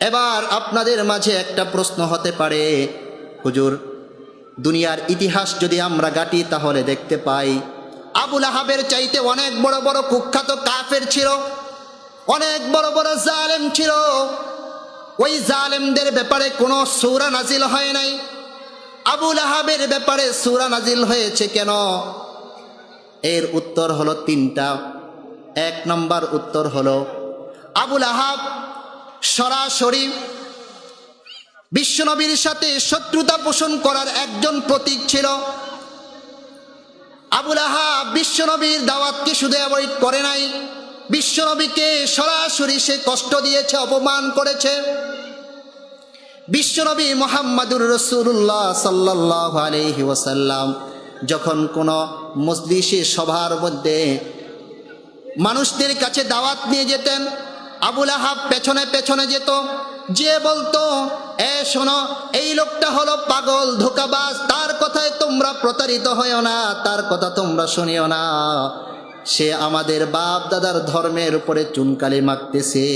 এবার আপনাদের মাঝে একটা প্রশ্ন হতে পারে। হুজুর, দুনিয়ার ইতিহাস যদি আমরা গাটি, তাহলে দেখতে পাই আবুল আহাবের চাইতে অনেক বড় বড় কুখ্যাত কাফের ছিল, অনেক বড় বড় জালেম ছিল। ওই জালেমদের ব্যাপারে কোনো সৌরা নাজিল হয় নাই। আবুল আহাবের ব্যাপারে সূরা নাজিল হয়েছে কেন? এর উত্তর হলো তিনটা। এক নম্বর উত্তর হলো আবুল আহাব সরাসরি বিশ্বনবীর সাথে শত্রুতা পোষণ করার একজন প্রতীক ছিল। আবুল আহা বিশ্বনবীর দাওয়াতকে শুধু অ্যাভয়েড করে নাই। বিশ্বনবীকে সরাসরি সে কষ্ট দিয়েছে, অপমান করেছে। বিশ্বনবী মোহাম্মদুর রসুল্লাহ সাল্লাহ আলহি ওসাল্লাম যখন কোনো মজলিসে সভার মধ্যে মানুষদের কাছে দাওয়াত নিয়ে যেতেন আবুল আহাব পেছনে পেছনে যেত। যে বলতো, এ, শোনো, এই লোকটা হলো পাগল, ধোকাবাজ, তার কথায় তোমরা প্রতারিত হয়েও না, তার কথা তোমরা শুনিও না। সে আমাদের বাপ দাদার ধর্মের উপরে চুনকালি মাখতেছে।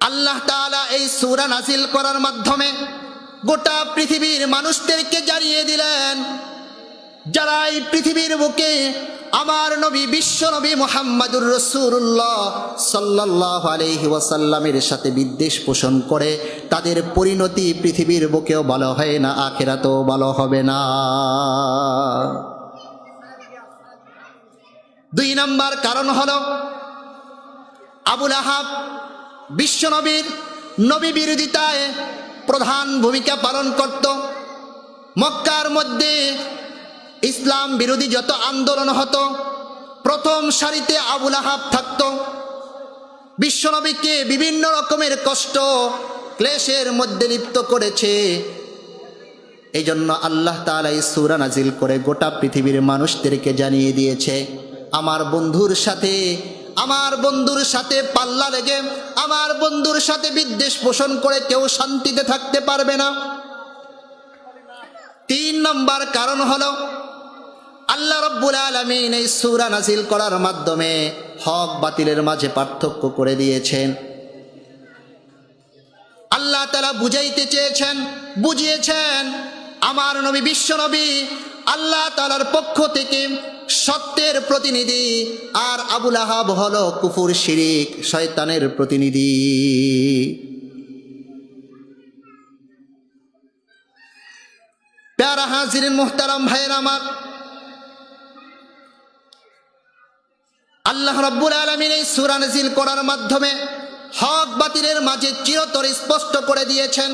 আল্লাহ তাআলা এই সূরা নাজিল করার মাধ্যমে গোটা পৃথিবীর মানুষদেরকে জানিয়ে দিলেন, যারা এই পৃথিবীর বুকে আমার নবী, বিশ্ব নবী মোহাম্মদুর রসুল্লাহ সাল্লাহ আলহি ওয়াসাল্লামের সাথে বিদ্বেষ পোষণ করে, তাদের পরিণতি পৃথিবীর বুকেও ভালো হয় না, আখেরাতেও ভালো হবে না। দুই নাম্বার কারণ হল, আবুল আহাব বিশ্বনবীর নবী বিরোধিতায় প্রধান ভূমিকা পালন করত। মক্কার মধ্যে ইসলাম বিরোধী যত আন্দোলন হতো, প্রথম সারিতে আবুল আহাব থাকত। বিশ্বনবীকে বিভিন্ন রকমের কষ্ট ক্লেশের মধ্যে লিপ্ত করেছে। এই জন্য আল্লাহ তালা সুরা নাজিল করে গোটা পৃথিবীর মানুষদেরকে জানিয়ে দিয়েছে, আমার বন্ধুর সাথে, আমার বন্ধুর সাথে পাল্লা লেগে, আমার বন্ধুর সাথে বিদ্বেষ পোষণ করে কেউ শান্তিতে থাকতে পারবে না। তিন নম্বর কারণ হলো আল্লাহ রব্বুল আলমিন এই সুরা নাজিল করার মাধ্যমে হক বাতিলের মাঝে পার্থক্য করে দিয়েছেন। আল্লাহ তালা বুঝাইতে চেয়েছেন, বুঝিয়েছেন, আমার নবী বিশ্ব নবী আল্লাহ তালার পক্ষ থেকে সত্যের প্রতিনিধি আর আবুল আহাব হল কুফুর শিরিক, শয়তানের প্রতিনিধি। প্যারা হাজির মোহতারাম ভাইয়ের আমার আল্লাহ রব্বুল আলমিন এই সুরানজিল করার মাধ্যমে হক বাতিলের মাঝে চিরতর স্পষ্ট করে দিয়েছেন।